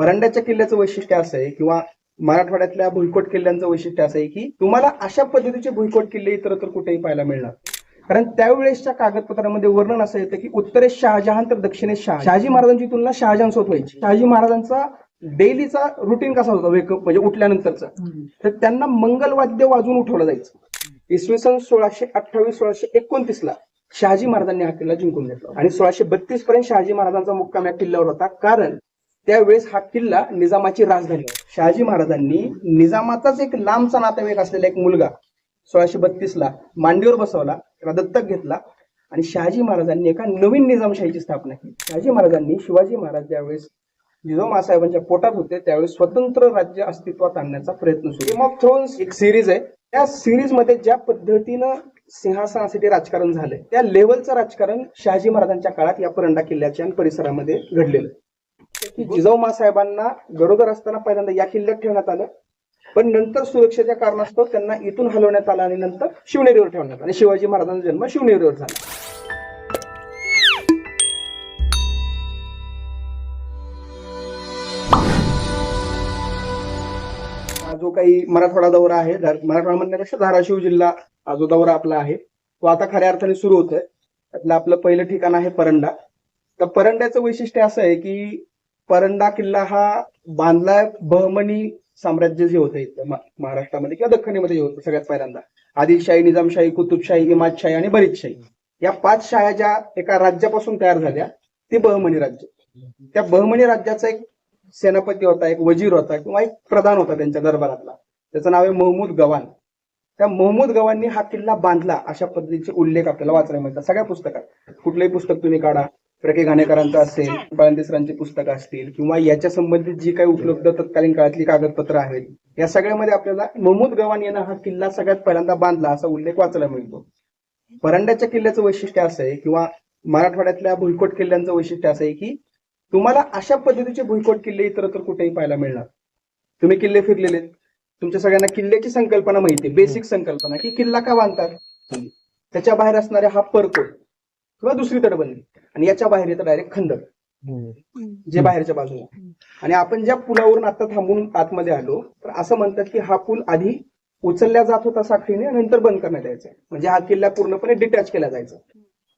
परंड्याच्या किल्ल्याचं वैशिष्ट्य असं आहे किंवा मराठवाड्यातल्या भुईकोट किल्ल्यांचं वैशिष्ट्य असं आहे की तुम्हाला अशा पद्धतीचे भुईकोट किल्ले इतरत्र कुठेही पाहायला मिळणार कारण त्यावेळेसच्या कागदपत्रामध्ये वर्णन असं येतं की उत्तरेस शहाजहान तर दक्षिणेस शहा शहाजी महाराजांची तुलना शहाजहानसोबत व्हायची. शहाजी महाराजांचा डेलीचा रुटीन कसा होता? वेकअप म्हणजे उठल्यानंतरचा. तर त्यांना मंगलवाद्य वाजून उठवलं जायचं. इसवी सन सोळाशे अठ्ठावीस सोळाशे एकोणतीस ला शहाजी महाराजांनी हा किल्ला जिंकून घेतला. आणि सोळाशे बत्तीस पर्यंत शहाजी महाराजांचा मुक्काम या किल्ल्यावर होता. कारण त्यावेळेस हा किल्ला निजामाची राजधानी शहाजी महाराजांनी निजामाचाच एक लांबचा नातेवाईक असलेला एक मुलगा सोळाशे बत्तीस ला मांडीवर बसवला त्याला दत्तक घेतला आणि शहाजी महाराजांनी एका नवीन निजामशाहीची स्थापना केली. शहाजी महाराजांनी शिवाजी महाराज ज्यावेळेस जिजामासाहेबांच्या पोटात होते त्यावेळेस स्वतंत्र राज्य अस्तित्वात आणण्याचा प्रयत्न सुरू गेम ऑफ थ्रोन्स एक सिरीज आहे. त्या सिरीजमध्ये ज्या पद्धतीनं सिंहासनासाठी राजकारण झालंय त्या लेवलचं राजकारण शहाजी महाराजांच्या काळात या परंडा किल्ल्याच्या आणि परिसरामध्ये घडलेलं की जिजाऊ साहेबांना गरोदर असताना पहिल्यांदा या किल्ल्यात ठेवण्यात आलं. पण नंतर सुरक्षेच्या कारणास्तव त्यांना इथून हलवण्यात आलं आणि नंतर शिवनेरीवर ठेवण्यात आलं. आणि शिवाजी महाराजांचा जन्म शिवनेरीवर झाला. जो काही मराठवाडा दौरा आहे मराठवाडा म्हणण्यापेक्षा धाराशिव जिल्हा हा जो दौरा आपला आहे तो आता खऱ्या अर्थाने सुरू होतोय. त्यातलं आपलं पहिलं ठिकाण आहे परंडा. तर परंड्याचं वैशिष्ट्य असं आहे की परंडा किल्ला हा बांधला बहमनी साम्राज्य जे होतं इथं महाराष्ट्रामध्ये किंवा दख्खनीमध्ये होतं सगळ्यात पहिल्यांदा. आदिलशाही निजामशाही कुतुबशाही इमादशाही आणि बरीचशाही. या पाच शाह्या ज्या एका राज्यापासून तयार झाल्या ते बहमनी राज्य. त्या बहमनी राज्याचा एक सेनापती होता एक वजीर होता किंवा एक प्रधान होता त्यांच्या दरबारातला. त्याचं नाव आहे महमूद गवान. त्या महमूद गवाननी हा किल्ला बांधला अशा पद्धतीचे उल्लेख आपल्याला वाचायला मिळतात. सगळ्या पुस्तकात. कुठलंही पुस्तक तुम्ही काढा प्रके घाणेकरांचं असेल बाळंदेसरांची पुस्तकं असतील किंवा याच्या संबंधित जी काही उपलब्ध तत्कालीन काळातली कागदपत्र आहेत या सगळ्यामध्ये आपल्याला महमूद गवान यानं हा किल्ला सगळ्यात पहिल्यांदा बांधला असा उल्लेख वाचायला मिळतो. परांड्याच्या किल्ल्याचं वैशिष्ट्य असं आहे किंवा मराठवाड्यातल्या भुईकोट किल्ल्यांचं वैशिष्ट्य असं आहे की तुम्हाला अशा पद्धतीचे भुईकोट किल्ले इतरत्र कुठेही पाहायला मिळणार. तुम्ही किल्ले फिरलेले आहेत. तुमच्या सगळ्यांना किल्ल्याची संकल्पना माहिती बेसिक संकल्पना की किल्ला का बांधतात? त्याच्या बाहेर असणारे हा परकोट. किंवा दुसरी तटबंदी. आणि याच्या बाहेर येतं डायरेक्ट खंदक जे बाहेरच्या बाजूला. आणि आपण ज्या पुलावरून आता थांबून आतमध्ये आलो तर असं म्हणतात की हा पूल आधी उचलल्या जात होता साखळीने नंतर बंद करण्यात यायचा. म्हणजे हा किल्ला पूर्णपणे डिटॅच केला जायचा.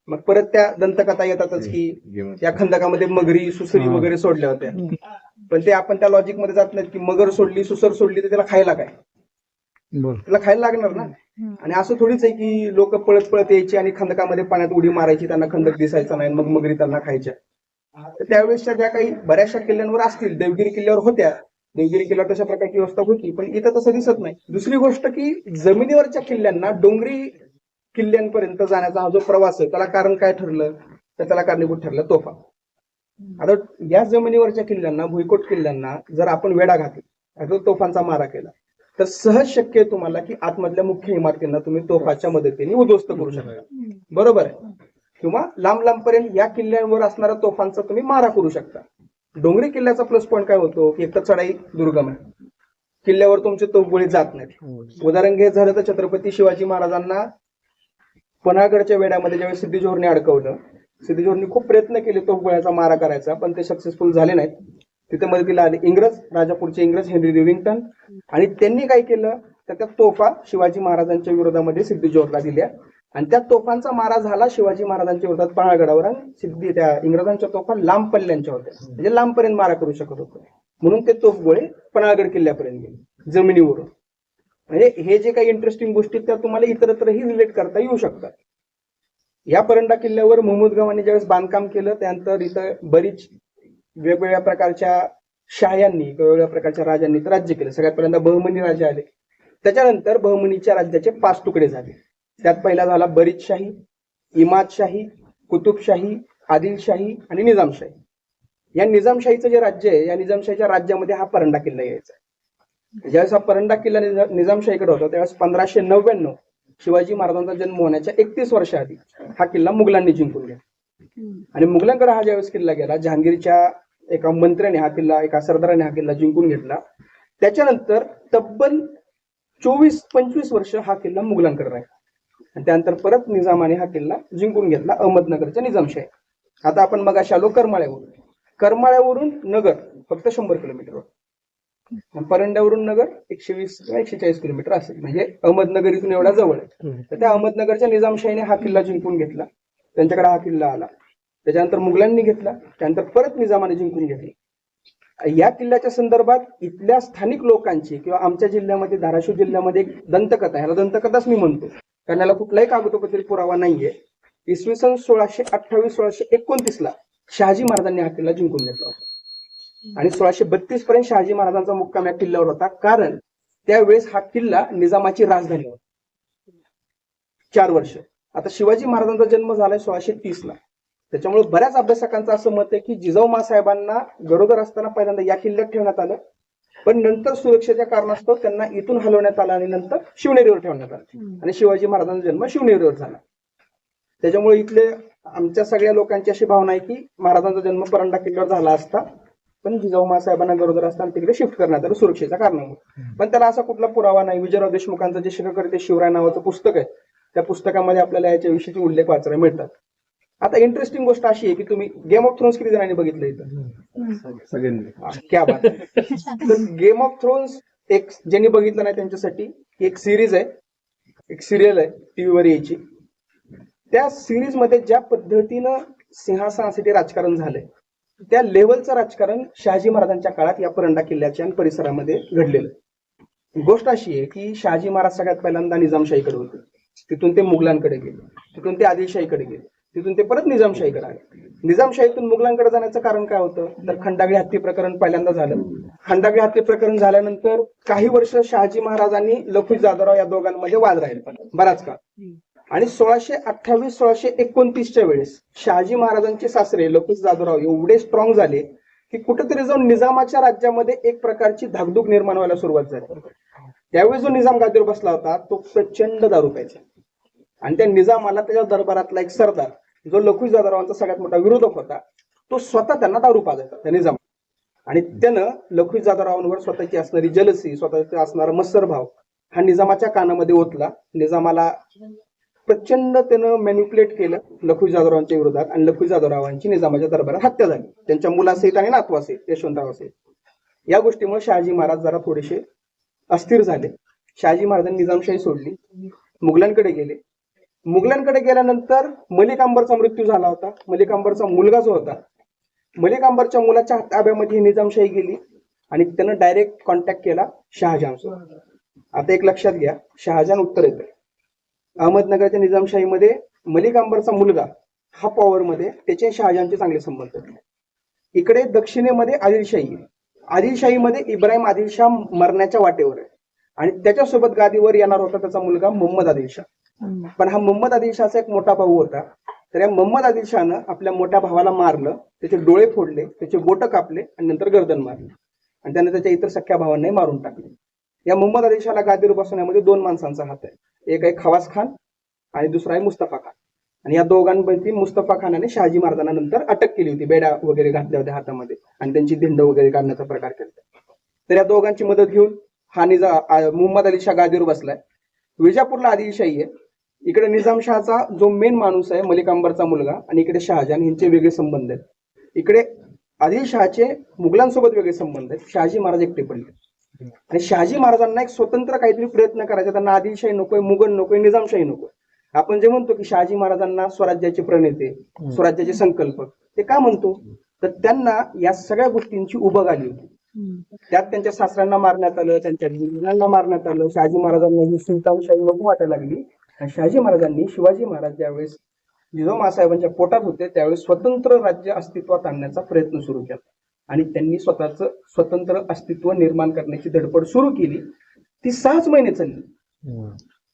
मग परत त्या दंतकथा येतातच की या खंदकामध्ये मगरी सुसरी वगैरे सोडल्या होत्या. पण ते आपण त्या लॉजिकमध्ये जात नाहीत की मगर सोडली सुसर सोडली तर त्याला खायला काय? बर. त्याला खायला लागणार ना? आणि असं थोडीच आहे की लोक पळत पळत यायची आणि खंदकामध्ये पाण्यात उडी मारायची त्यांना खंदक दिसायचा नाही मग मगरी त्यांना खायच्या. तर त्यावेळेसच्या ज्या काही बऱ्याचशा किल्ल्यांवर असतील देवगिरी किल्ल्यावर होत्या. देवगिरी किल्ल्यावर तशा प्रकारची व्यवस्था होती पण इथं तसं दिसत नाही. दुसरी गोष्ट की जमिनीवरच्या किल्ल्यांना डोंगरी किल्ल्यांपर्यंत जाण्याचा हा जो प्रवास आहे त्याला कारण काय ठरलं? तर त्याला कारणीभूत ठरलं तोफा. आता या जमिनीवरच्या किल्ल्यांना भुईकोट किल्ल्यांना जर आपण वेढा घातला तोफांचा मारा केला. तर सहज शक्य आहे तुम्हाला की आतमधल्या मुख्य इमारतींना तुम्ही तोफाच्या मदतीने उद्ध्वस्त करू शकता बरोबर आहे. किंवा लांब लांब पर्यंत या किल्ल्यांवर असणाऱ्या तोफांचा तुम्ही मारा करू शकता. डोंगरी किल्ल्याचा प्लस पॉईंट काय होतो? की एक तर चढाई दुर्गम आहे. किल्ल्यावर तुमचे तोफगोळी जात नाहीत. उदाहरण घ्यायचं झालं तर छत्रपती शिवाजी महाराजांना पन्हाळगडच्या वेड्यामध्ये ज्यावेळी सिद्धी जोहरने अडकवलं सिद्धी जोहरने खूप प्रयत्न केले तोफगोळ्याचा मारा करायचा पण ते सक्सेसफुल झाले नाहीत. तिथे मदतीला आले इंग्रज राजापूरचे इंग्रज हेनरी रिव्हिंग्टन आणि त्यांनी काय केलं? तर त्या तोफा शिवाजी महाराजांच्या विरोधामध्ये सिद्धीजोहरला दिल्या आणि त्या तोफांचा मारा झाला शिवाजी महाराजांच्या विरोधात पहाळगडावर आणि सिद्धी त्या इंग्रजांच्या तोफा लांब पल्ल्यांच्या होत्या. म्हणजे लांबपर्यंत मारा करू शकत होते. म्हणून ते तोफ गोळे पन्हाळगड किल्ल्यापर्यंत गेले जमिनीवरून. म्हणजे हे जे काही इंटरेस्टिंग गोष्टी आहेत, त्या तुम्हाला इतरत्रही रिलेट करता येऊ शकतात. या परंडा किल्ल्यावर मोहम्मद गवानी ज्यावेळेस बांधकाम केलं त्यानंतर इथं बरीच वेगवेगळ्या प्रकारच्या शाह्यांनी वेगवेगळ्या प्रकारच्या राजांनी राज्य केलं. सगळ्यात पहिल्यांदा बहमनी राजे आले. त्याच्यानंतर बहमनीच्या राज्याचे पाच तुकडे झाले. त्यात पहिला झाला बरीचशाही इमादशाही कुतुबशाही आदिलशाही आणि निजामशाही. या निजामशाहीचं जे राज्य आहे या निजामशाहीच्या राज्यामध्ये हा परंडा किल्ला यायचा. ज्यावेळेस हा परंडा किल्ला निजा- निजामशाहीकडे होता त्यावेळेस पंधराशे नव्याण्णव शिवाजी महाराजांचा जन्म होण्याच्या एकतीस वर्षाआधी हा किल्ला मुघलांनी जिंकून घेतला. आणि मुघलांकडे हा ज्यावेळेस किल्ला गेला जहांगीरच्या एका मंत्र्याने हा किल्ला एका सरदाराने हा किल्ला जिंकून घेतला. त्याच्यानंतर तब्बल चोवीस पंचवीस वर्ष हा किल्ला मुघलांकडे राहिला. आणि त्यानंतर परत निजामाने हा किल्ला जिंकून घेतला अहमदनगरच्या निजामशाही आता आपण मग आलो करमाळ्यावरून. करमाळ्यावरून नगर फक्त शंभर किलोमीटर परंड्यावरून नगर एकशे वीस किंवा एकशे चाळीस किलोमीटर असेल. म्हणजे अहमदनगर इथून एवढा जवळ आहे. तर त्या अहमदनगरच्या निजामशाहीने हा किल्ला जिंकून घेतला. त्यांच्याकडे हा किल्ला आला. त्याच्यानंतर मुघलांनी घेतला त्यानंतर परत निजामाने जिंकून घेतला. या किल्ल्याच्या संदर्भात इथल्या स्थानिक लोकांची किंवा आमच्या जिल्ह्यामध्ये धाराशिव जिल्ह्यामध्ये एक दंतकथा ह्याला दंतकथाच मी म्हणतो. कारण याला कुठलाही कागदोपत्री पुरावा नाहीये. इसवी सन सोळाशे अठ्ठावीस सोळाशे एकोणतीस ला शहाजी महाराजांनी हा किल्ला जिंकून घेतला होता. आणि सोळाशे बत्तीस पर्यंत शहाजी महाराजांचा मुक्काम या किल्ल्यावर होता. कारण त्यावेळेस हा किल्ला निजामाची राजधानी होता. चार वर्ष. आता शिवाजी महाराजांचा जन्म झालाय सोळाशे तीस ला. त्याच्यामुळे बऱ्याच अभ्यासकांचं असं मत आहे की जिजाऊ साहेबांना गरोदर असताना पहिल्यांदा या किल्ल्यात ठेवण्यात आलं. पण नंतर सुरक्षेच्या कारणास्तव त्यांना इथून हलवण्यात आलं आणि नंतर शिवनेरीवर ठेवण्यात आलं. आणि शिवाजी महाराजांचा जन्म शिवनेरीवर झाला. त्याच्यामुळे इथले आमच्या सगळ्या लोकांची अशी भावना आहे की महाराजांचा जन्म परंडा किल्ल्यावर झाला असता पण जिजाऊ साहेबांना गरोदर असताना तिकडे शिफ्ट करण्यात आलं सुरक्षेच्या कारणामुळे. पण त्याला असा कुठला पुरावा नाही. विजयराव देशमुखांचं जे शिखर शिवराय नावाचं पुस्तक आहे त्या पुस्तकामध्ये आपल्याला याच्याविषयीचे उल्लेख वाचायला मिळतात. आता इंटरेस्टिंग गोष्ट अशी आहे की तुम्ही गेम ऑफ थ्रोन्स किती जणांनी बघितलं इथं? सगळ्यांनी. क्या बात आहे. तर गेम ऑफ थ्रोन्स एक ज्यांनी बघितलं नाही त्यांच्यासाठी एक सिरीज आहे. एक सिरियल आहे टीव्हीवर यायची. त्या सिरीजमध्ये ज्या पद्धतीनं सिंहासनासाठी राजकारण झालंय त्या लेवलचं राजकारण शहाजी महाराजांच्या काळात या परंडा किल्ल्याच्या आणि परिसरामध्ये घडलेलं आहे. गोष्ट अशी आहे की शहाजी महाराज सगळ्यात पहिल्यांदा निजामशाहीकडे होते. तिथून ते मुघलांकडे गेले. तिथून ते आदिलशाहीकडे गेले. तिथून ते परत निजामशाहीकडे आले. निजामशाहीतून मुघलांकडे जाण्याचं कारण काय होतं? तर खंडागळी हत्ती प्रकरण पहिल्यांदा झालं. खंडागळी हत्ती प्रकरण झाल्यानंतर काही वर्ष शहाजी महाराजांनी लखू जाधवराव या दोघांमध्ये वाद राहील. बराच काळ. आणि सोळाशे अठ्ठावीस सोळाशे एकोणतीसच्या वेळेस शहाजी महाराजांचे सासरे लखुजी जाधवराव एवढे स्ट्रॉंग झाले की कुठेतरी जाऊन निजामाच्या राज्यामध्ये एक प्रकारची धाकधूक निर्माण व्हायला सुरुवात झाली. त्यावेळी जो निजाम गादीवर बसला होता तो प्रचंड दारू प्यायचा. आणि त्या निजामाला त्याच्या दरबारातला एक सरदार जो लखुजी दादारावांचा सगळ्यात मोठा विरोधक होता तो स्वतः त्यांना दारू पाजायचा त्या निजाम आणि त्यानं लखुजी दादारावांवर स्वतःची असणारी जलसी स्वतःचा असणारा मत्सरभाव हा निजामाच्या कानामध्ये ओतला. निजामाला प्रचंड त्यानं मॅन्युप्युलेट केलं लखुजी जाधवरावांच्या विरोधात आणि लखुजी जाधवरावांची निजामाच्या दरबारात हत्या झाली. त्यांच्या मुलासहित आणि नातवासहित यशवंतरावासहित. या गोष्टीमुळे शहाजी महाराज जरा थोडेसे अस्थिर झाले. शहाजी महाराजांनी निजामशाही सोडली. मुघलांकडे गेले. मुघलांकडे गेल्यानंतर मलिक अंबरचा मृत्यू झाला होता. मलिक अंबरचा मुलगा जो होता मलिक अंबरच्या मुलाच्या ताब्यामध्ये निजामशाही गेली आणि त्यानं डायरेक्ट कॉन्टॅक्ट केला शहाजहानसोबत आता एक लक्षात घ्या शहाजहान उत्तर अहमदनगरच्या निजामशाहीमध्ये मलिक अंबरचा मुलगा हा पॉवरमध्ये त्याचे शहाजहानचे चांगले संबंध इकडे दक्षिणेमध्ये आदिलशाही आदिलशाहीमध्ये इब्राहिम आदिलशाह मरण्याच्या वाटेवर आहे. आणि त्याच्यासोबत गादीवर येणार होता त्याचा मुलगा मोहम्मद आदिलशाह. पण हा मोहम्मद आदिलशाहचा एक मोठा भाऊ होता. तर या मोहम्मद आदिलशाहनं आपल्या मोठ्या भावाला मारलं त्याचे डोळे फोडले त्याचे बोट कापले आणि नंतर गर्दन मारले. आणि त्याने त्याच्या इतर सख्या भावांनाही मारून टाकले. या मोहम्मद आदिलशाहला गादीवर बसवण्यामध्ये दोन माणसांचा हात आहे. एक आहे खवास खान आणि दुसरा आहे मुस्तफा खान. आणि या दोघांपैकी मुस्तफा खानाने शहाजी महाराजांना नंतर अटक केली होती बेड्या वगैरे घातल्या होत्या हातामध्ये आणि त्यांची धिंड वगैरे काढण्याचा प्रकार केला. तर या दोघांची मदत घेऊन हा निजा मोहम्मद अली शाह गादीवर बसलाय. विजापूरला आदिलशाही आहे. इकडे निजामशहाचा जो मेन माणूस आहे मलिक अंबरचा मुलगा आणि इकडे शहाजहान यांचे वेगळे संबंध आहेत. इकडे आदिलशहाचे मुघलांसोबत वेगळे संबंध आहेत. शहाजी महाराज एकटे पडले. आणि शहाजी महाराजांना एक स्वतंत्र काहीतरी प्रयत्न करायचा त्यांना आदिलशाही नकोय मुघल नकोय निजामशाही नकोय. आपण जे म्हणतो की शहाजी महाराजांना स्वराज्याचे प्रणेते स्वराज्याचे संकल्प ते का म्हणतो? तर त्यांना या सगळ्या गोष्टींची उभं आली होती. त्यात त्यांच्या सासऱ्यांना मारण्यात आलं त्यांच्या मुलांना मारण्यात आलं. शहाजी महाराजांना ही सुलतानशाही नको वाटायला लागली. शहाजी महाराजांनी शिवाजी महाराज ज्यावेळेस जिजाऊ मासाहेबांच्या पोटात होते त्यावेळेस स्वतंत्र राज्य अस्तित्वात आणण्याचा प्रयत्न सुरू केला. आणि त्यांनी स्वतःचं स्वतंत्र अस्तित्व निर्माण करण्याची धडपड सुरू केली. ती सहाच महिने चालली.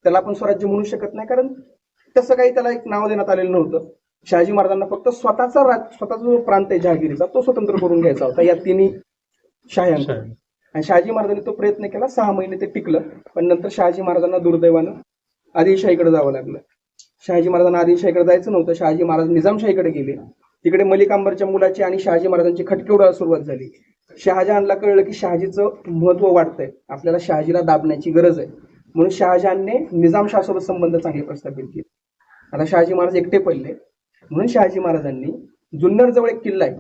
त्याला आपण स्वराज्य म्हणू शकत नाही कारण तसं काही त्याला एक नाव देण्यात आलेलं नव्हतं. शहाजी महाराजांना फक्त स्वतःचा राज स्वतःचा जो प्रांत आहे जहागिरीचा तो स्वतंत्र करून घ्यायचा होता. या तिन्ही शाह्यांकडून आणि शहाजी महाराजांनी तो प्रयत्न केला सहा महिने ते टिकलं. पण नंतर शहाजी महाराजांना दुर्दैवानं आदिलशाहीकडे जावं लागलं. शहाजी महाराजांना आदिलशाहीकडे जायचं नव्हतं. शहाजी महाराज निजामशाहीकडे गेले. तिकडे मलिक अंबरच्या मुलाची आणि शहाजी महाराजांची खटके उडायला सुरुवात झाली. शहाजहानला कळलं की शहाजीचं महत्त्व वाढतंय. आपल्याला शहाजीला दाबण्याची गरज आहे. म्हणून शहाजहानने निजामशाहसोबत संबंध चांगले प्रस्थापित केले. आता शहाजी महाराज एकटे पडले. म्हणून शहाजी महाराजांनी जुन्नर जवळ एक किल्ला आहे.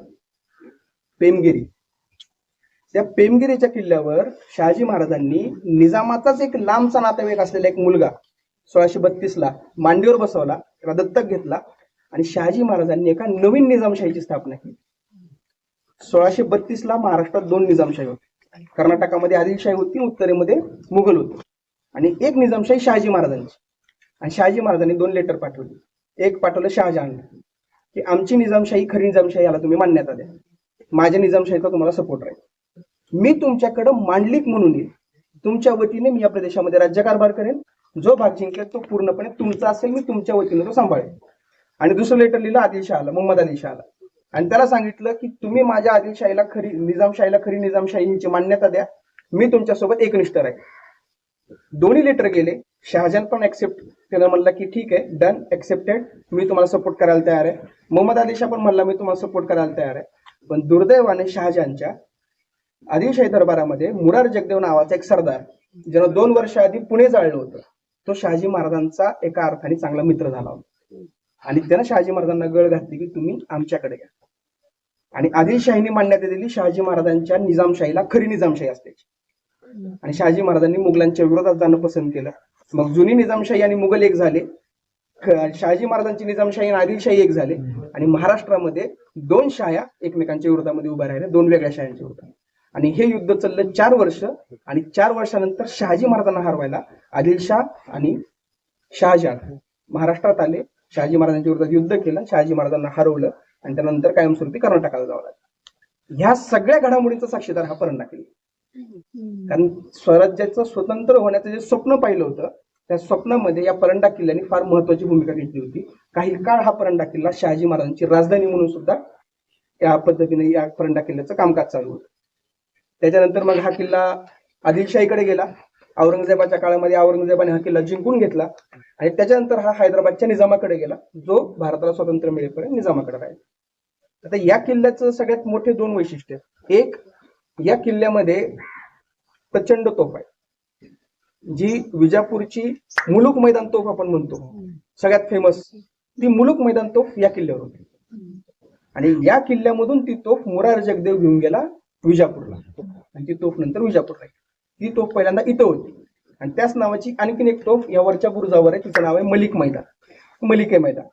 पेमगिरी. त्या पेमगिरीच्या किल्ल्यावर शहाजी महाराजांनी निजामाचाच एक लांबचा नातेवाईक असलेला एक मुलगा सोळाशे बत्तीस ला मांडीवर बसवला त्याला दत्तक घेतला आणि शहाजी महाराजांनी एका नवीन निजामशाहीची स्थापना केली. सोळाशे बत्तीस ला महाराष्ट्रात दोन निजामशाही होते. कर्नाटकामध्ये आदिलशाही होती उत्तरेमध्ये मुघल होते. आणि एक निजामशाही शहाजी महाराजांची. आणि शहाजी महाराजांनी दोन लेटर पाठवले. एक पाठवलं शहाजहानला की आमची निजामशाही खरी निजामशाही याला तुम्ही मान्यता द्या. माझ्या निजामशाहीचा तुम्हाला सपोर्ट राहील. मी तुमच्याकडं मांडलिक म्हणून येईल. तुमच्या वतीने मी या प्रदेशामध्ये राज्यकारभार करेन. जो भाग जिंकेल तो पूर्णपणे तुमचा असेल मी तुमच्या वतीनं तो सांभाळेन. आणि दुसरं लेटर लिहिलं आदिलशहाला मोहम्मद अली आणि त्याला सांगितलं की तुम्ही माझ्या आदिलशाहीला खरी निजामशाहीला खरी निजामशाहीची मान्यता द्या. मी तुमच्यासोबत एकनिष्ठ राहील दोन्ही लेटर गेले. शहाजहान पण ऍक्सेप्ट त्यानं म्हणलं की ठीक आहे डन ऍक्सेप्टेड मी तुम्हाला सपोर्ट करायला तयार आहे. मोहम्मद अली पण म्हणला मी तुम्हाला सपोर्ट करायला तयार आहे. पण दुर्दैवाने शहाजहानच्या आदिलशाही दरबारामध्ये मुरार जगदेव नावाचा एक सरदार ज्यानं दोन वर्ष आधी पुणे जाळलं होतं. तो शहाजी महाराजांचा एका अर्थाने चांगला मित्र झाला होता. आणि त्यानं शहाजी महाराजांना गळ घातली की तुम्ही आमच्याकडे घ्या आणि आदिलशाहीने मान्यता दिली शहाजी महाराजांच्या निजामशाहीला खरी निजामशाही असते आणि शहाजी महाराजांनी मुघलांच्या विरोधात जाणं पसंत केलं. मग जुनी निजामशाही आणि मुघल एक झाले. शहाजी महाराजांची निजामशाही आणि आदिलशाही एक झाले. आणि महाराष्ट्रामध्ये दोन शाया एकमेकांच्या विरोधामध्ये उभ्या राहिल्या दोन वेगळ्या शायांच्या विरोधात. आणि हे युद्ध चाललं चार वर्ष. आणि चार वर्षानंतर शहाजी महाराजांना हरवायला आदिलशाह आणि शहाजहान महाराष्ट्रात आले. शहाजी महाराजांच्या विरोधात युद्ध केलं. शहाजी महाराजांना हरवलं आणि त्यानंतर कायमस्वरूपी कर्नाटकाला जावं लागलं. ह्या सगळ्या घडामोडींचा साक्षीदार हा परंडा केली. कारण स्वराज्याचं स्वतंत्र होण्याचं जे स्वप्न पाहिलं होतं त्या स्वप्नामध्ये या परंडा किल्ल्याने फार महत्वाची भूमिका घेतली होती. काही काळ हा परंडा किल्ला शहाजी महाराजांची राजधानी म्हणून सुद्धा या पद्धतीने या परंडा किल्ल्याचं कामकाज चालू होतं. त्याच्यानंतर मग हा किल्ला आदिलशाहीकडे गेला. औरंगजेबाच्या काळामध्ये औरंगजेबाने हा किल्ला जिंकून घेतला. आणि त्याच्यानंतर हा हैदराबादच्या निजामाकडे गेला जो भारताला स्वातंत्र्य मिळेपर्यंत निजामाकडे राहिला. आता या किल्ल्याचं सगळ्यात मोठे दोन वैशिष्ट्य एक या किल्ल्यामध्ये प्रचंड तोफ आहे. जी विजापूरची मुलुक मैदान तोफ आपण म्हणतो. सगळ्यात फेमस ती मुलुक मैदान तोफ या किल्ल्यावर होती आणि या किल्ल्यामधून ती तोफ मुरार जगदेव घेऊन गेला. विजापूरला. आणि ती तोफ नंतर विजापूरला ती तोफ पहिल्यांदा इथं होती. आणि त्याच नावाची आणखीन एक तोफ या वरच्या बुरुजावर आहे. तिचं नाव आहे मलिक मैदान. मलिके मैदान.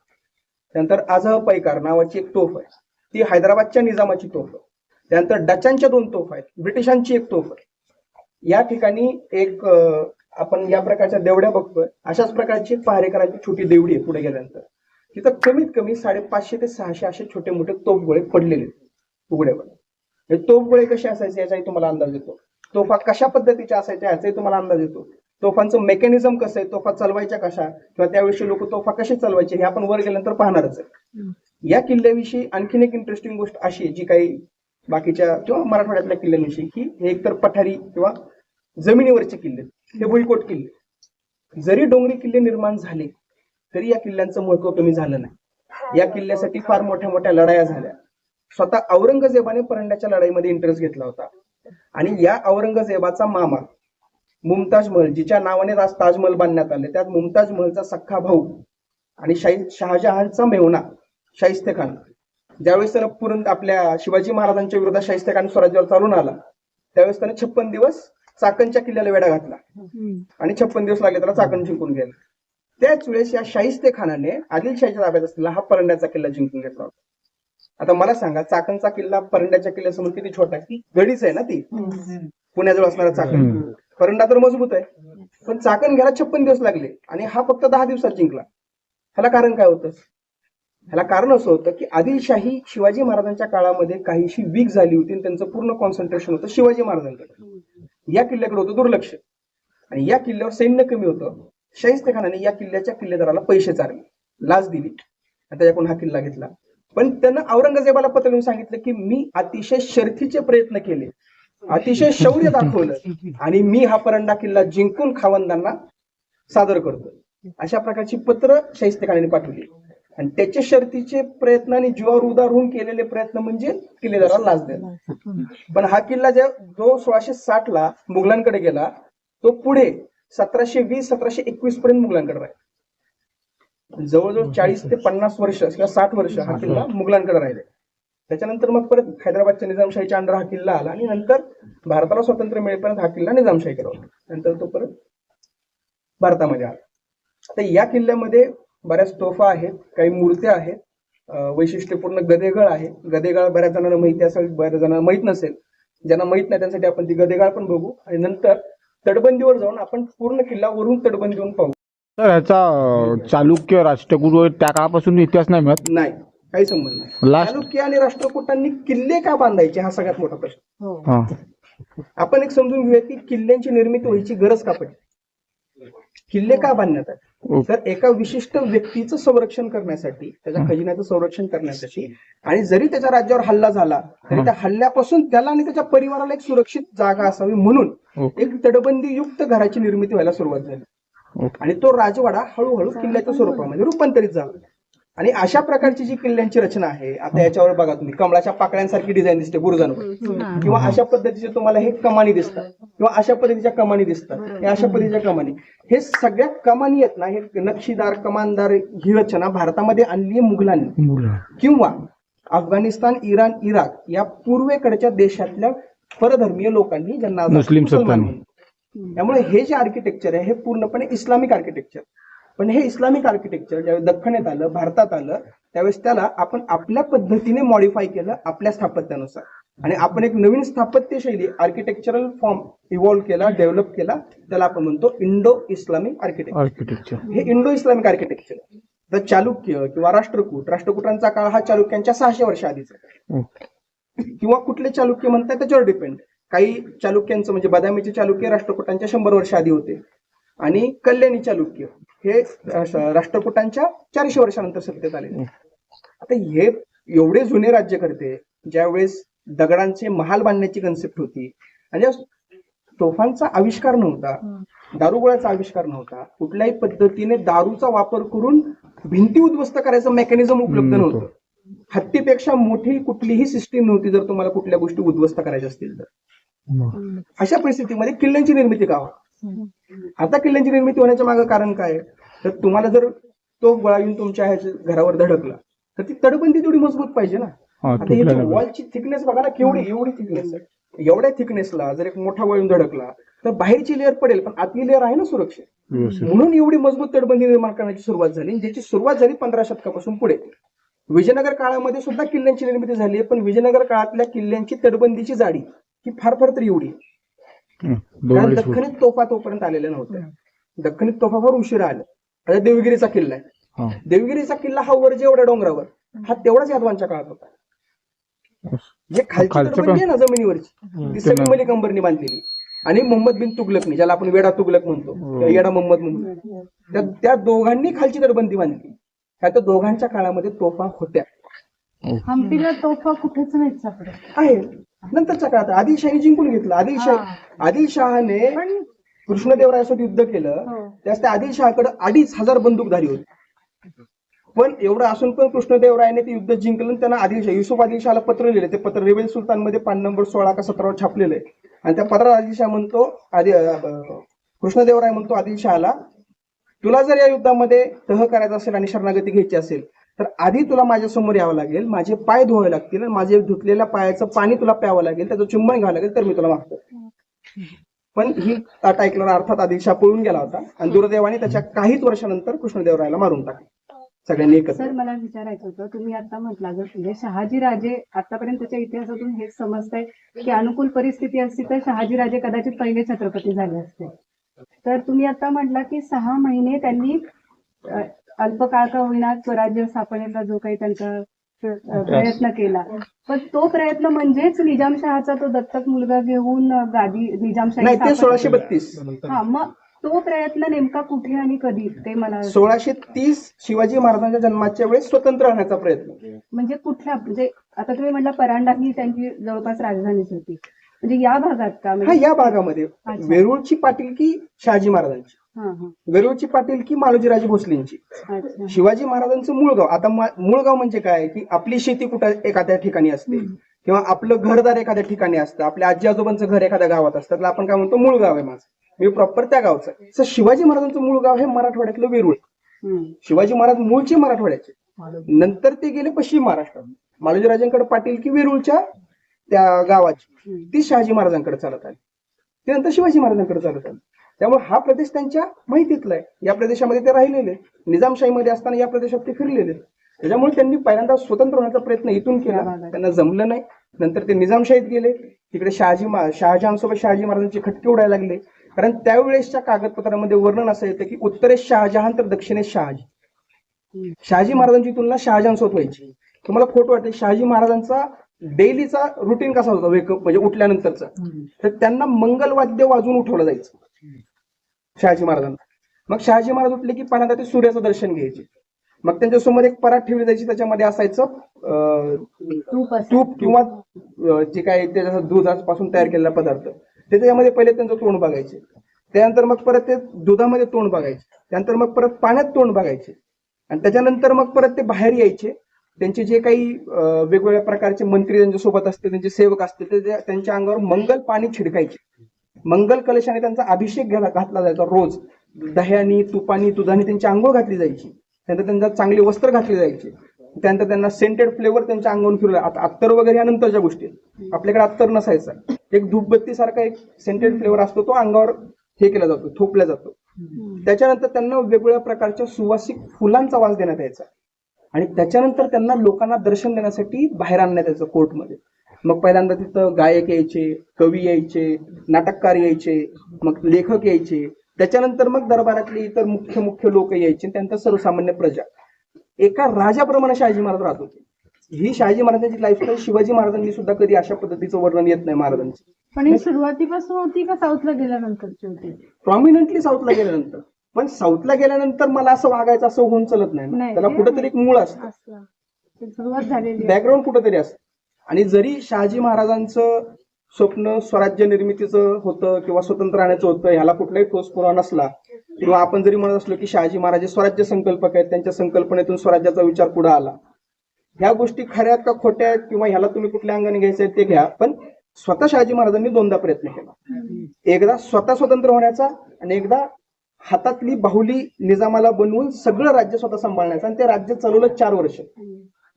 त्यानंतर आझह पैकार नावाची एक तोफ आहे. ती हैदराबादच्या निजामाची तोफ आहे. त्यानंतर डचांच्या दोन तोफ आहेत. ब्रिटिशांची एक तोफ आहे. या ठिकाणी एक आपण या प्रकारच्या देवड्या बघतोय. अशाच प्रकारची एक पहारेकरांची छोटी देवडी आहे पुढे गेल्यानंतर. तिथं कमीत कमी साडेपाचशे ते सहाशे असे छोटे मोठे तोफगोळे पडलेले आहेत. उघड्यावर. तोफगोळे कसे असायचे याचाही तुम्हाला अंदाज येतो. तोफा कशा पद्धतीच्या असायच्या याचाही तुम्हाला अंदाज येतो. तोफांचं मेकॅनिझम कसं आहे? तोफा चालवायच्या कशा? किंवा त्यावेळी लोक तोफा कसे चालवायचे हे आपण वर गेल्यानंतर पाहणारच आहे. या किल्ल्याविषयी आणखीन एक इंटरेस्टिंग गोष्ट अशी आहे जी काही बाकीच्या किंवा मराठवाड्यातल्या किल्ल्यांविषयी की हे एकतर पठारी किंवा जमिनीवरचे किल्ले. हे भुईकोट किल्ले जरी डोंगरी किल्ले निर्माण झाले तरी या किल्ल्यांचं महत्त्व कमी झालं नाही. या किल्ल्यासाठी फार मोठ्या मोठ्या लढाया झाल्या. स्वतः औरंगजेबाने परंड्याच्या लढाईमध्ये इंटरेस्ट घेतला होता. आणि या औरंगजेबाचा मामा मुमताज महल जिच्या नावाने आज ताजमहल बांधण्यात आले त्यात मुमताज महलचा सख्खा भाऊ आणि शाही शहाजहानचा मेहुणा शाहिस्ते खान ज्यावेळेस त्यानं पूर्ण आपल्या शिवाजी महाराजांच्या विरोधात शाहिस्ते खान स्वराज्यावर चालून आला त्यावेळेस त्याने छप्पन दिवस चाकणच्या किल्ल्याला वेढा घातला. आणि छप्पन दिवस लागले त्याला चाकण जिंकून गेला त्याच वेळेस या शाहिस्ते खानाने आदिलशाहीच्या ताब्यात असलेला हा परंड्याचा किल्ला जिंकून घेतला होता. आता मला सांगा चाकणचा किल्ला परंड्याच्या किल्ल्यासमोर किती छोटा आहे? ती गडीच आहे ना ती? पुण्याजवळ असणारा चाकण. परंडा तर मजबूत आहे. पण चाकण घ्यायला छप्पन दिवस लागले आणि हा फक्त दहा दिवसात जिंकला. ह्याला कारण काय होतं? ह्याला कारण असं होतं की आदिलशाही शिवाजी महाराजांच्या काळामध्ये काहीशी वीक झाली होती आणि त्यांचं पूर्ण कॉन्सन्ट्रेशन होतं शिवाजी महाराजांकडे. या किल्ल्याकडे होतं दुर्लक्ष. आणि या किल्ल्यावर सैन्य कमी होतं. शाहिस्ते खानाने या किल्ल्याच्या किल्लेदाराला पैसे चारले. लाच दिली. आणि त्याच्याकडून हा किल्ला घेतला? पण त्यानं औरंगजेबाला पत्र लिहून सांगितलं की मी अतिशय शर्थीचे प्रयत्न केले. अतिशय शौर्य दाखवलं. आणि मी हा परंडा किल्ला जिंकून खावंदांना सादर करतो अशा प्रकारची पत्र शाहिस्ते पाठवली. आणि त्याचे शर्तीचे प्रयत्न आणि जीवावर उदार होऊन केलेले प्रयत्न म्हणजे किल्लेदाराला लाच देणं. पण हा किल्ला ज्या जो सोळाशे साठ ला मुघलांकडे गेला तो पुढे सतराशे वीस सतराशे एकवीस पर्यंत मुघलांकडे राहिला. जवळजवळ चाळीस ते पन्नास वर्ष किंवा साठ वर्ष हा किल्ला मुघलांकडे राहिले त्याच्यानंतर मग परत हैदराबादच्या निजामशाहीच्या अंडर हा किल्ला आला आणि नंतर भारताला स्वातंत्र्य मिळेपर्यंत हा किल्ला निजामशाहीकडे होता नंतर तो परत भारतामध्ये आला. आता या किल्ल्यामध्ये बऱ्याच तोफा आहेत काही मूर्त्या आहेत वैशिष्ट्यपूर्ण गदेगळ आहे. गदेगाळ बऱ्याच जणांना माहिती असेल बऱ्याच जणांना माहीत नसेल. ज्यांना माहीत नाही त्यांसाठी आपण ती गदेगाळ पण बघू. आणि नंतर तटबंदीवर जाऊन आपण पूर्ण किल्ला वरून तटबंदीवरून पाहू. तर ह्याचा अं, चालुक्य राष्ट्रकुट त्या काळापासून इतिहास नाही मिळत. नाही काही संबंध नाही. चालुक्य आणि राष्ट्रकूटांनी किल्ले का बांधायचे हा सगळ्यात मोठा प्रश्न. हा. आपण एक समजून घेऊया की किल्ल्यांची निर्मिती व्हायची गरज का पडली? किल्ले का बांधण्यात आले? ओके. तर एका विशिष्ट व्यक्तीचं संरक्षण करण्यासाठी त्याच्या खजिन्याचं संरक्षण करण्यासाठी आणि जरी त्याच्या राज्यावर हल्ला झाला तरी त्या हल्ल्यापासून त्याला आणि त्याच्या परिवाराला एक सुरक्षित जागा असावी म्हणून ओके. एक तटबंदी युक्त घराची निर्मिती व्हायला सुरुवात झाली. आणि तो राजवाडा हळूहळू किल्ल्याच्या स्वरूपामध्ये रूपांतरित झाला. आणि अशा प्रकारची जी किल्ल्यांची रचना आहे आता याच्यावर बघा तुम्ही कमळाच्या पाकळ्यांसारखी डिझाईन दिसते बुरुजांवर किंवा अशा पद्धतीचे तुम्हाला हे कमानी दिसतात किंवा अशा पद्धतीच्या कमानी दिसतात हे अशा पद्धतीच्या कमानी. हे सगळ्या कमानी आहेत ना हे नक्षीदार कमानदार ही रचना भारतामध्ये आणली मुघलांनी. किंवा अफगाणिस्तान इराण इराक या पूर्वेकडच्या देशातल्या परधर्मीय लोकांनी ज्यांना मुस्लिम. त्यामुळे हे जे आर्किटेक्चर आहे हे पूर्णपणे इस्लामिक आर्किटेक्चर पण हे इस्लामिक आर्किटेक्चर ज्यावेळेस दख्खनेत आलं भारतात आलं त्यावेळेस त्याला आपण आपल्या पद्धतीने मॉडिफाय केलं आपल्या स्थापत्यानुसार. आणि आपण एक नवीन स्थापत्य शैली आर्किटेक्चरल फॉर्म इव्हॉल्व्ह केला डेव्हलप केला त्याला आपण म्हणतो इंडो इस्लामिक आर्किटेक्चर आर्किटेक्चर हे इंडो इस्लामिक आर्किटेक्चर तर चालुक्य किंवा राष्ट्रकूट राष्ट्रकूटांचा काळ हा चालुक्यांच्या सहाशे वर्ष आधीचा आहे. ओके. किंवा कुठले चालुक्य म्हणतात त्याच्यावर डिपेंड काही चालुक्यांचं म्हणजे बदामीचे चालुक्य राष्ट्रकूटांच्या शंभर वर्ष आधी होते. आणि कल्याणी चालुक्य हे राष्ट्रकूटांच्या चारशे वर्षानंतर सत्तेत आले. आता हे एवढे जुने राज्यकर्ते ज्यावेळेस दगडांचे महाल बांधण्याची कन्सेप्ट होती. आणि या तोफांचा आविष्कार नव्हता दारुगोळ्याचा आविष्कार नव्हता. कुठल्याही पद्धतीने दारूचा वापर करून भिंती उद्ध्वस्त करायचं मेकॅनिझम उपलब्ध नव्हतं. हत्तीपेक्षा मोठी कुठलीही सिस्टीम नव्हती जर तुम्हाला कुठल्या गोष्टी उद्ध्वस्त करायच्या असतील तर. अशा परिस्थितीमध्ये किल्ल्यांची निर्मिती का? आता किल्ल्यांची निर्मिती होण्याच्या मागे कारण काय आहे? तर तुम्हाला जर तो गोळा येऊन तुमच्या ह्याच्या घरावर धडकला तर ती तडबंदी तेवढी मजबूत पाहिजे ना. आता वॉलची थिकनेस बघा ना केवढी एवढी थिकनेस आहे. एवढ्या थिकनेसला जर एक मोठा वळून धडकला तर बाहेरची लेअर पडेल पण आतली लेअर आहे ना सुरक्षित. म्हणून एवढी मजबूत तटबंदी निर्माण करण्याची सुरुवात झाली ज्याची सुरुवात झाली पंधरा शतकापासून पुढे. विजयनगर काळामध्ये सुद्धा किल्ल्यांची निर्मिती झाली आहे पण विजयनगर काळातल्या किल्ल्यांची तटबंदीची जाडी ही फार फार तरी एवढी. कारण. दख्खनीत तोफा तोपर्यंत आलेल्या नव्हत्या दख्खनीत तोफा फार उशिरा आल्या आता देवगिरीचा किल्ला आहे. देवगिरीचा किल्ला हा वर जेवढ्या डोंगरावर हा तेवढाच यादवांच्या काळात होता. जे खालची ना जमिनीवरची. ती सगळी. मलिक अंबरनी बांधलेली. आणि मोहम्मद बिन तुगलकनी ज्याला आपण वेडा तुगलक म्हणतो. हो. येडा मोहम्मद म्हणतो त्या त्या दोघांनी खालची तटबंदी बांधली. ह्या त्या दोघांच्या काळामध्ये तोफा होत्या. हम्पीला तोफा कुठेच नाही सापडत आहे. नंतरच्या काळात आदिलशाही जिंकून घेतलं. आदिलशाही आदिलशहाने पण कृष्णदेवरायासोबत युद्ध केलं. हो. त्यास त्या आदिलशहाकडे अडीच हजार बंदूकधारी होते. पण एवढं असून पण कृष्णदेवरायाने ते युद्ध जिंकलं आणि त्यांना आदिलशाह युसुफ आदिलशहाला पत्र लिहिले. ते पत्र रेवेल सुलतानमध्ये पान नंबर सोळा का सतरावर छापलेलं आहे. आणि त्या पत्रात आदिलशाह म्हणतो आदि कृष्णदेवराय म्हणतो आदिलशहाला तुला जर या युद्धामध्ये तह करायचा असेल आणि शरणागती घ्यायची असेल तर आधी तुला माझ्यासमोर यावं लागेल माझे पाय धुवावे लागतील माझे धुतलेल्या पायाचं पाणी तुला प्यावं लागेल त्याचं चुंबन घ्यावं लागेल तर मी तुला मागतो. पण ही ताट ऐकणारा अर्थात आदिलशा पळून गेला होता आणि दुर्दैवाने त्याच्या काहीच वर्षानंतर कृष्णदेवरायाला मारून टाकले. सगळ्यांनी एकच सर मला विचारायचं होतं तुम्ही आता म्हटला जर म्हणजे शहाजी राजे आतापर्यंतच्या इतिहासातून हेच समजतंय की अनुकूल परिस्थिती असती तर शहाजी राजे कदाचित पहिले छत्रपती झाले असते. तर तुम्ही आता म्हटला की सहा महिने त्यांनी अल्पकाळ का होईना स्वराज्य स्थापनेचा जो काही त्यांचा प्रयत्न केला. पण तो प्रयत्न म्हणजेच निजामशहाचा तो दत्तक मुलगा घेऊन गादी निजामशाही नाही ते स्थापन सोळाशे. बत्तीस. हा मग तो प्रयत्न नेमका कुठे आणि कधी ते मला सोळाशे तीस शिवाजी महाराजांच्या जन्माच्या वेळेस स्वतंत्र राहण्याचा प्रयत्न. म्हणजे कुठल्या म्हणजे आता तुम्ही म्हटलं परांडा ही त्यांची जवळपास राजधानीच होती. म्हणजे या भागात का म्हणजे या भागामध्ये. वेरूळची पाटीलकी शहाजी महाराजांची? वेरूळची पाटीलकी मालोजीराजे भोसलेंची? शिवाजी महाराजांचं मूळ गाव. आता मा- मूळ गाव म्हणजे काय? की आपली शेती कुठं एखाद्या ठिकाणी असते? किंवा आपलं घरदार एखाद्या ठिकाणी असतं? आपल्या आजी आजोबांचं घर एखाद्या गावात असतं? त्याला आपण काय म्हणतो? मूळ गाव आहे माझं. मी प्रॉपर त्या गावचं. तसं शिवाजी महाराजांचं मूळ गाव हे मराठवाड्यातलं वेरूळ. शिवाजी महाराज मूळचे मराठवाड्याचे. नंतर ते गेले पश्चिम महाराष्ट्रात. मालोजी राजांकडे पाटील की वेरूळच्या त्या गावाची. ती शहाजी महाराजांकडे चालत आली. त्यानंतर शिवाजी महाराजांकडे चालत आली. त्यामुळे हा प्रदेश त्यांच्या माहितीतला आहे. या प्रदेशामध्ये ते राहिलेले निजामशाहीमध्ये असताना या प्रदेशात ते फिरलेले त्याच्यामुळे त्यांनी पहिल्यांदा स्वतंत्र होण्याचा प्रयत्न इथून केला. त्यांना जमलं नाही. नंतर ते निजामशाहीत गेले. तिकडे शहाजी शहाजहानसोबत शहाजी महाराजांचे खटके उडायला लागले. कारण त्यावेळेसच्या कागदपत्रामध्ये वर्णन असं येतं की उत्तरेस शहाजहान तर दक्षिणेस शहाजी. शहाजी महाराजांची तुलना शहाजहानसोबत व्हायची. तुम्हाला खोटं वाटेल शहाजी महाराजांचा डेलीचा रुटीन कसा होता? वेकअप म्हणजे उठल्यानंतरचा. तर त्यांना मंगलवाद्य वाजून उठवलं जायचं. शहाजी महाराजांना. मग शहाजी महाराज उठले की पाण्यात ते सूर्याचं दर्शन घ्यायचे. मग त्यांच्यासमोर एक परात ठेवली जायची त्याच्यामध्ये असायचं तूप किंवा जे काय त्याच्या दुधापासून तयार केलेला पदार्थ ते त्याच्यामध्ये पहिले त्यांचं तोंड बघायचे. त्यानंतर मग परत ते दुधामध्ये तोंड बघायचे. त्यानंतर मग परत पाण्यात तोंड बघायचे. आणि त्याच्यानंतर मग परत ते बाहेर यायचे. त्यांचे जे काही वेगवेगळ्या प्रकारचे मंत्री त्यांच्यासोबत असते त्यांचे सेवक असते ते ते त्यांच्या अंगावर मंगल पाणी छिडकायचे. मंगल कलशाने त्यांचा अभिषेक घ्यायला घातला जायचा रोज. दह्यानी तुपानी दुधानी त्यांची आंघोळ घातली जायची. त्यानंतर त्यांना चांगले वस्त्र घातली जायची. त्यानंतर त्यांना सेंटेड फ्लेवर त्यांच्या अंगावर फिरला आता अत्तर वगैरे या नंतरच्या गोष्टी आहेत. आपल्याकडे अत्तर नसायचा. एक धूपबत्ती सारखा एक सेंटेड फ्लेवर असतो तो अंगावर हे केला जातो थोपला जातो. त्याच्यानंतर त्यांना वेगवेगळ्या प्रकारच्या सुवासिक फुलांचा वास देण्यात यायचा. आणि त्याच्यानंतर त्यांना लोकांना दर्शन देण्यासाठी बाहेर आणण्यात यायचं कोर्टमध्ये मग पहिल्यांदा तिथं गायक यायचे कवी यायचे नाटककार यायचे मग लेखक यायचे. त्याच्यानंतर मग दरबारातले इतर मुख्य मुख्य लोक यायचे त्यानंतर सर्वसामान्य प्रजा. एका राजाप्रमाणे शहाजी महाराज राहत होते. ही शहाजी महाराजांची लाईफस्टाईल शिवाजी महाराजांनी सुद्धा कधी अशा पद्धतीचं वर्णन येत नाही महाराजांचं. पण ही सुरुवातीपासून होती का साऊथला गेल्यानंतरची होती? प्रॉमिनंटली साऊथला गेल्यानंतर. पण साऊथला गेल्यानंतर मला असं वागायचं असं होऊन चलत नाही. त्याला कुठेतरी एक मूळ असतं. सुरुवात झालेली. बॅकग्राऊंड कुठेतरी असतं. आणि जरी शहाजी महाराजांचं स्वप्न स्वराज्य निर्मितीचं होतं किंवा स्वतंत्र राहण्याचं होतं ह्याला कुठलाही ठोस पुरावा नसला किंवा आपण जरी म्हणत असलो की शहाजी महाराज स्वराज्य संकल्पक आहेत त्यांच्या संकल्पनेतून स्वराज्याचा विचार पुढे आला. ह्या गोष्टी खऱ्या आहेत का खोट्या आहेत किंवा ह्याला तुम्ही कुठल्या अंगाने घ्यायचं आहे ते घ्या पण स्वतः शहाजी महाराजांनी दोनदा प्रयत्न केला. एकदा स्वतः स्वतंत्र होण्याचा आणि एकदा हातातली बाहुली निजामाला बनवून सगळं राज्य स्वतः सांभाळण्याचं आणि ते राज्य चालवलं चार वर्ष.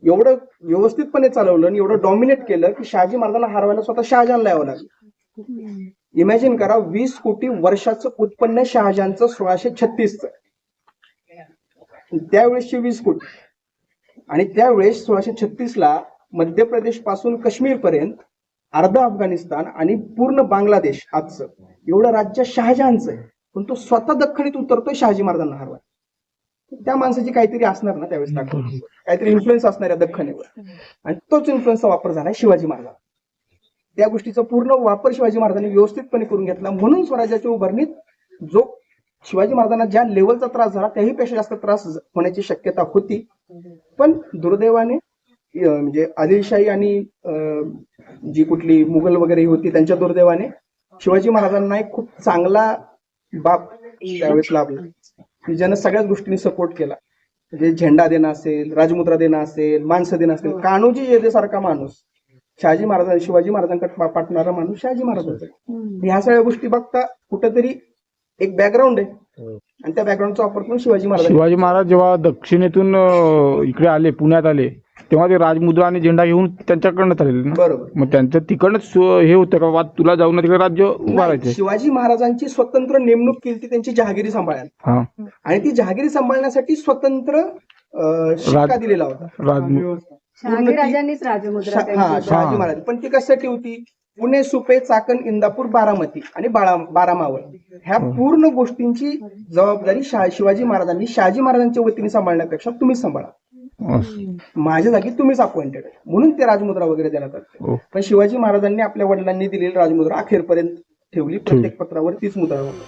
एवढं व्यवस्थितपणे चालवलं आणि एवढं डॉमिनेट केलं की शहाजी महाराजांना हरवायला स्वतः शहाजहानला यावं लागलं. इमॅजिन करा वीस कोटी वर्षाचं उत्पन्न शहाजहानचं सोळाशे छत्तीसचं. त्यावेळेसचे वीस कोटी. आणि त्यावेळेस सोळाशे छत्तीसला मध्य प्रदेशपासून काश्मीर पर्यंत अर्ध अफगाणिस्तान आणि पूर्ण बांगलादेश आजचं एवढं राज्य शहाजहानचं आहे. पण तो स्वतः दख्खणीत उतरतोय शहाजी महाराजांना हरवाय त्या माणसाची काहीतरी असणार ना त्यावेळेस ताकद काहीतरी इन्फ्लुएन्स असणार या दख्खनीवर. आणि तोच इन्फ्लुएन्सचा वापर झालाय शिवाजी महाराज त्या गोष्टीचा पूर्ण वापर शिवाजी महाराजांनी व्यवस्थितपणे करून घेतला. म्हणून स्वराज्याच्या उभारणीत जो शिवाजी महाराजांना ज्या लेवलचा त्रास झाला त्याहीपेक्षा जास्त त्रास होण्याची शक्यता होती. पण दुर्दैवाने म्हणजे आदिलशाही आणि जी कुठली मुघल वगैरे होती त्यांच्या दुर्दैवाने शिवाजी महाराजांना एक खूप चांगला बाप त्यावेळेस लाभला. की ज्यानं सगळ्याच गोष्टींनी सपोर्ट केला. म्हणजे झेंडा देणं असेल राजमुद्रा देणं असेल माणसं देणं असेल कान्होजी येदेसारखा माणूस शहाजी महाराज शिवाजी महाराजांकडे पा- पाठवणारा माणूस शहाजी महाराजांचा. ह्या सगळ्या गोष्टी बघता कुठेतरी एक बॅकग्राऊंड आहे. आणि त्या बॅकग्राऊंडचा वापर करून शिवाजी महाराज शिवाजी महाराज जेव्हा दक्षिणेतून अं, इकडे आले पुण्यात आले तेव्हा ते राजमुद्रा आणि झेंडा घेऊन त्यांच्याकडनं चालले ना? बरोबर. मग त्यांचं तिकडनंच सु- हे होतं का बा तुला जाऊन तिकडे राज्य नाही, उभारायचे शिवाजी महाराजांची स्वतंत्र नेमणूक केली ती त्यांची जहागिरी सांभाळायला. हा. आणि ती जहागिरी सांभाळण्यासाठी स्वतंत्र अं, शिक्का राज- दिलेला होता. राज शहाजी राजांनीच राजमुद्रा शा- हा त्यांची. शहाजी महाराज. पण ती कशासाठी होती? पुणे सुपे चाकण इंदापूर बारामती आणि बाळा बारामावळ. ह्या पूर्ण गोष्टींची जबाबदारी शिवाजी महाराजांनी शहाजी महाराजांच्या वतीने सांभाळण्यापेक्षा तुम्हीच सांभाळा. माझ्या जागी तुम्हीच अपॉइंटेड म्हणून ते राजमुद्रा वगैरे देण्यात आले. हो. पण शिवाजी महाराजांनी आपल्या वडिलांनी दिलेली राजमुद्रा अखेरपर्यंत ठेवली. प्रत्येक पत्रावर तीच मुद्रा होती.